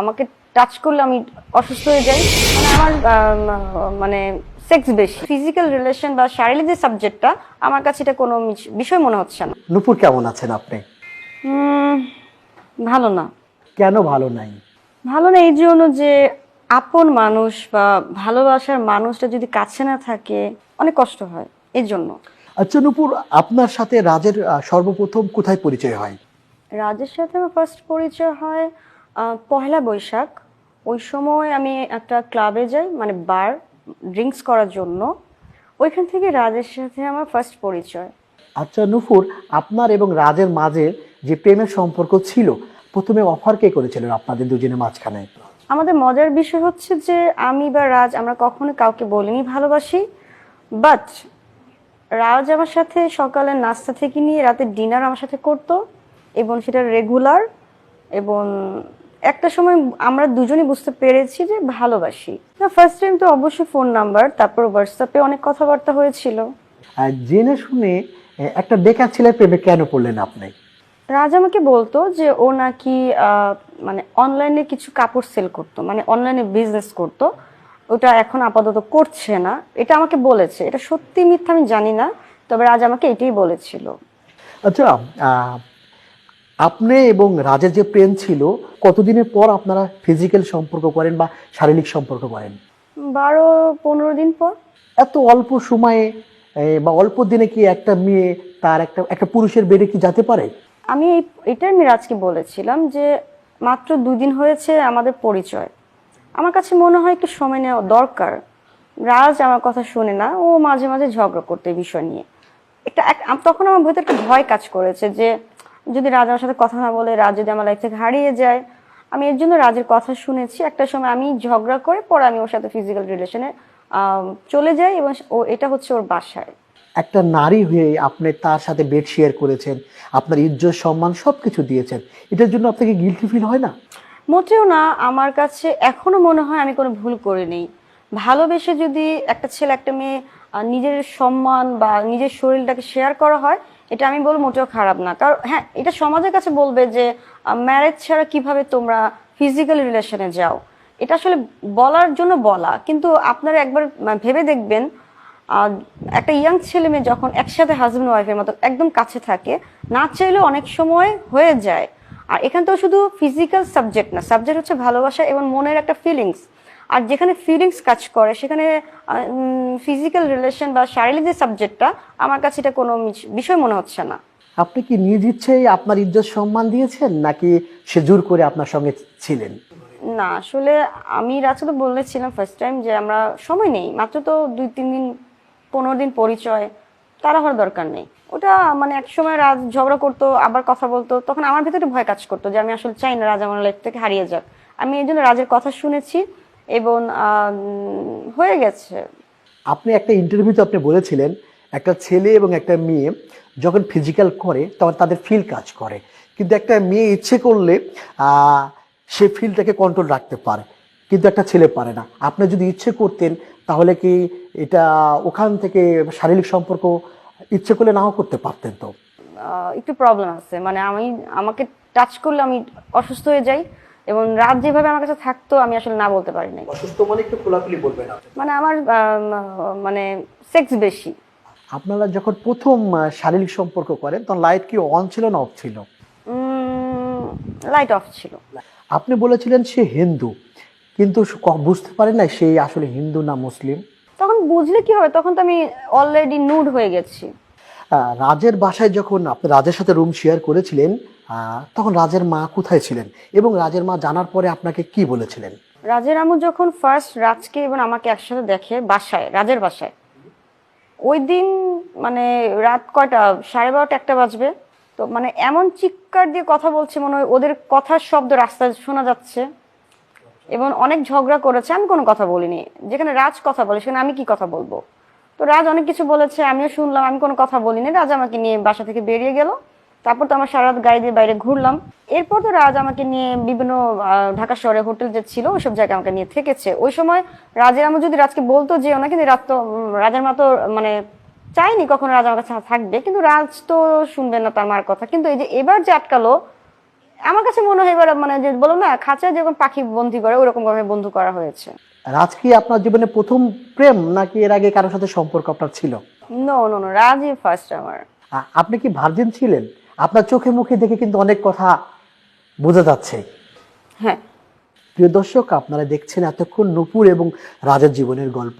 আমাকে টাচ করলে আমি অসুস্থ হয়ে যাই। মানে আমার মানে সেক্স বেশি। ফিজিক্যাল রিলেশন বা শারীরিক যে সাবজেক্টটা আমার কাছে এটা কোনো বিষয় মনে হচ্ছে না। নুপুর কেমন আছেন আপনি? ভালো না। কেন ভালো নাই? ভালো না এই জন্য যে আপন মানুষ বা ভালোবাসার মানুষটা যদি কাছে না থাকে অনেক কষ্ট হয়। এই জন্য। আচ্ছা নুপুর আপনার সাথে রাজের সর্বপ্রথম কোথায় পরিচয় হয়? রাজের সাথে আমার ফার্স্ট পরিচয় হয় পহেলা বৈশাখ। ওই সময় আমি একটা ক্লাবে যাই মানে বার ড্রিঙ্কস করার জন্য। ওইখান থেকে রাজের সাথে আমার ফার্স্ট পরিচয়। আচ্ছা নুফুর আপনার এবং রাজের মাঝে যে প্রেমের সম্পর্ক ছিল প্রথমে অফার কে করেছিলেন আপনাদের দুজনের মাঝখানে? আমাদের মজার বিষয় হচ্ছে যে আমি বা রাজ আমরা কখনো কাউকে বলিনি ভালোবাসি বাট রাজ আমার সাথে সকালের নাস্তা থেকে নিয়ে রাতে ডিনার আমার সাথে করতো এবং সেটা রেগুলার এবং একটা সময় আমরা দুজনই বুঝতে পেরেছি যে ভালোবাসি। না ফার্স্ট টাইম তো অবশ্যই ফোন নাম্বার তারপর হোয়াটসঅ্যাপে অনেক কথাবার্তা হয়েছিল। আর জেনে শুনে একটা বেকার ছেলের প্রেমে কেন পড়লেন আপনি? রাজ আমাকে বলতো যে ও নাকি মানে অনলাইনে কিছু কাপড় সেল করতো মানে অনলাইনে বিজনেস করতো। ওটা এখন আপাতত করছে না। এটা আমাকে বলেছে। এটা সত্যি মিথ্যা আমি জানি না তবে রাজ আমাকে এটাই বলেছিল। আচ্ছা আপনি এবং রাজের যে প্রেম ছিল কতদিনের পর আপনারা ফিজিক্যাল সম্পর্ক করেন বা শারীরিক সম্পর্ক করেন? বারো পনেরো দিন পর। এত অল্প সময়ে বা অল্প দিনে কি একটা মেয়ে তার একটা একটা পুরুষের বেডে কি যেতে পারে? আমি এটাই আমি রাজকে বলেছিলাম যে মাত্র দুদিন হয়েছে আমাদের পরিচয়। আমার কাছে মনে হয় একটু সময় নেওয়া দরকার। রাজ আমার কথা শুনে না ও মাঝে মাঝে ঝগড়া করতে বিষয় নিয়ে। একটা এক- তখন আমার ভেতরে একটা ভয় কাজ করেছে যে যদি রাজ আমার সাথে কথা না বলে রাজ যদি আমার লাইফ থেকে হারিয়ে যায় আমি এর জন্য রাজের কথা শুনেছি। একটা সময় আমি ঝগড়া করে পরে আমি ওর সাথে ফিজিক্যাল রিলেশনে চলে যাই এবং ও এটা হচ্ছে ওর বাসায়। একটা নারী হয়ে আপনি তার সাথে বেড শেয়ার করেছেন আপনার ইজ্জত সম্মান সব কিছু দিয়েছেন এটার জন্য আপনাকে গিলটি ফিল হয় না? মোটেও না। আমার কাছে এখনও মনে হয় আমি কোনো ভুল করিনি। ভালোবেসে যদি একটা ছেলে একটা মেয়ে নিজের সম্মান বা নিজের শরীরটাকে শেয়ার করা হয় এটা আমি বলব মোটেও খারাপ না। কারণ হ্যাঁ এটা সমাজের কাছে বলবে যে ম্যারেজ ছাড়া কীভাবে তোমরা ফিজিক্যাল রিলেশনে যাও। এটা আসলে বলার জন্য বলা। কিন্তু আপনারা একবার ভেবে দেখবেন একটা ইয়াং ছেলে মেয়ে যখন একসাথে হাজব্যান্ড ওয়াইফের মতো একদম কাছে থাকে, না চাইলেও অনেক সময় হয়ে যায়। আর এখান তো শুধু ফিজিক্যাল সাবজেক্ট না সাবজেক্ট হচ্ছে ভালোবাসা এবং মনের একটা ফিলিংস আর যেখানে ফিলিংস কাজ করে সেখানে ফিজিক্যাল রিলেশন বা শারীরিক যে সাবজেক্টটা আমার কাছে এটা কোনো বিষয় মনে হচ্ছে না। আপনি কি নিজ ইচ্ছেই আপনার ইজ্জত সম্মান দিয়েছেন নাকি সে জোর করে আপনার সঙ্গে ছিলেন? না আসলে আমি তো বলেছিলাম ফার্স্ট টাইম যে আমরা সময় নেই মাত্র তো দুই তিন দিন পনেরো দিন পরিচয় তারা হওয়ার দরকার নেই। ওটা মানে এক সময় রাজ ঝগড়া করতো আবার কথা বলতো তখন আমার ভিতরে ভয় কাজ করতো যে আমি আসলে চাই না রাজ আমার লাইফ থেকে হারিয়ে যাক। আমি এই জন্য রাজের কথা শুনেছি এবং হয়ে গেছে। আপনি একটা ইন্টারভিউতে আপনি বলেছিলেন একটা ছেলে এবং একটা মেয়ে যখন ফিজিক্যাল করে তখন তাদের ফিল কাজ করে। কিন্তু একটা মেয়ে ইচ্ছে করলে সে ফিলটাকে কন্ট্রোল রাখতে পারে। কিন্তু একটা ছেলে পারে না। আপনি যদি ইচ্ছে করতেন তাহলে কি এটা ওখান থেকে শারীরিক সম্পর্ক ইচ্ছে করলে নাও করতে পারতেন তো? একটু প্রবলেম আছে। মানে আমি আমাকে টাচ করলে আমি অসুস্থ হয়ে যাই। এবং রাত যেভাবে আমার কাছে থাকতো আমি আসলে না বলতে পারি নাই। অসুস্থ মানে একটু খোলাখুলি বলবেন মানে আমার মানে সেক্স বেশি। আপনারা যখন প্রথম শারীরিক সম্পর্ক করেন তখন লাইট কি অন ছিল না অফ ছিল? লাইট অফ ছিল। আপনি বলেছিলেন সে হিন্দু কিন্তু বুঝতে পারেন না সে আসলে হিন্দু না মুসলিম? তখন বুঝলে কি হবে? তখন তো আমি অলরেডি নুড হয়ে গেছি। রাজের বাসায় যখন আপনি রাজের সাথে রুম শেয়ার করেছিলেন তখন রাজের মা কোথায় ছিলেন এবং রাজের মা জানার পরে আপনাকে কি বলেছিলেন? রাজের আমু যখন ফার্স্ট রাজকে এবং আমাকে একসাথে দেখে বাসায়, রাজের বাসায়, ওই দিন মানে রাত কয়টা, সাড়ে বারোটা একটা বাজবে, তো মানে এমন চিৎকার দিয়ে কথা বলছে মনে হয় ওদের কথার শব্দ রাস্তায় শোনা যাচ্ছে এবং অনেক ঝগড়া করেছে, আমি কোনো কথা বলিনি। যেখানে রাজ কথা বলে, সেখানে আমি কি কথা বলব? তো রাজ অনেক কিছু বলেছে, আমিও শুনলাম, আমি কোনো কথা বলিনি। রাজ আমাকে নিয়ে বাসা থেকে বেরিয়ে গেল। তারপর তো আমার সারা রাত গাড়ি দিয়ে বাইরে ঘুরলাম। এরপর তো রাজ আমাকে নিয়ে বিভিন্ন ঢাকা শহরে হোটেল যে ছিল, ওইসব জায়গায় আমাকে নিয়ে থেকেছে। ওই সময় রাজের আমার যদি রাজকে বলতো যে, ওনাকে রাত তো রাজের মা তো মানে চাইনি কখনো রাজ আমার কাছে থাকবে। কিন্তু রাজ তো শুনবে না তার মার কথা। কিন্তু এই যে এবার যে আটকালো আমার কাছে মনে হয় এবার মানে যে বলো না খাঁচায় যেরকম পাখি বন্দি করে ওরকম ভাবে বন্ধু করা হয়েছে। রাজ কি আপনার জীবনে প্রথম প্রেম নাকি এর আগে কারোর সাথে সম্পর্ক আপনার ছিল? নো নো নো রাজই ফার্স্ট আমার। আপনি কি ভার্জিন ছিলেন? আপনার চোখে মুখে দেখে কিন্তু অনেক কথা বোঝা যাচ্ছে। হ্যাঁ। প্রিয় দর্শক আপনারা দেখছেন এতক্ষণ নূপুর এবং রাজার জীবনের গল্প।